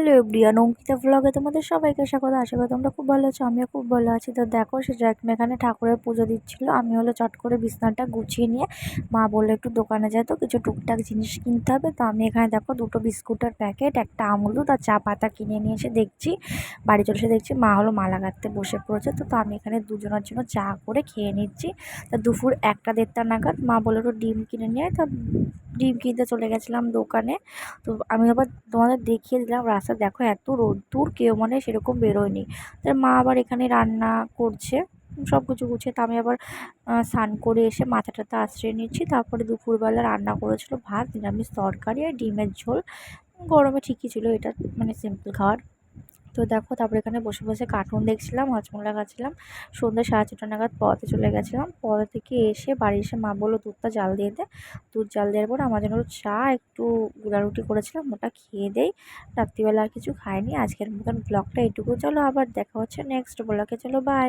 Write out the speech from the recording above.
Hello everyone Ankita ব্লগে তোমাদের সবাইকে স্বাগত। আশা করি তোমরা খুব ভালো আছো, আমিও খুব ভালো আছি। তো দেখো, সে জ্যাকমে এখানে ঠাকুরের পুজো দিচ্ছিল, আমি হলো চট করে বিছনাটা গুছিয়ে নিয়ে মা বলল একটু দোকানে যায় তো, কিছু টুকটাক জিনিস কিনতে হবে। তো আমি এখানে দেখো, দুটো বিস্কুটের প্যাকেট একটা আমুল আর চা পাতা কিনে নিয়ে এসে দেখছি, বাড়ি চলে এসে দেখছি মা হলো মালা গাঁথতে বসে পড়েছে। তো তো আমি এখানে দুজনের জন্য চা করে খেয়ে নিচ্ছি। তা দুপুর একটা দেড়টা নাগাদ মা বলল একটু ডিম কিনে নিয়ে তা ডিম কিনতে চলে গেছিলাম দোকানে। তো আমি আবার তোমাদের দেখিয়ে দিলাম রাস্তা দেখো এত রোদ্দুর, কেউ মানে সেরকম বেরোয়নি। তার মা আবার এখানে রান্না করছে সব কিছু গুছিয়ে, তা আমি আবার স্নান করে এসে মাথা টাথা আশ্রয় নিচ্ছি। তারপরে দুপুরবেলা রান্না করেছিল ভাত, নিরামিষ তরকারি আর ডিমের ঝোল। গরমে ঠিকই ছিল এটা মানে সিম্পল খাবার তো দেখো, তারপর এখানে বসে বসে কার্টুন দেখছিলাম হজমোলা খাচ্ছিলাম সন্ধ্যে সাড়ে ছটা নাগাদ পথে চলে গেছিলাম। পথ থেকে এসে বাড়ি এসে মা বলল, দুধটা জাল দিয়ে দে। দুধ জাল দেওয়ার পর আমার জন্য চা একটু গুঁড়ারুটি করেছিলাম, ওটা খেয়ে দেই। রাত্রিবেলা আর কিছু খাইনি, আজকের মতন ব্লগটা এইটুকু চলো আবার দেখা হচ্ছে নেক্সট ব্লগে চলো বাই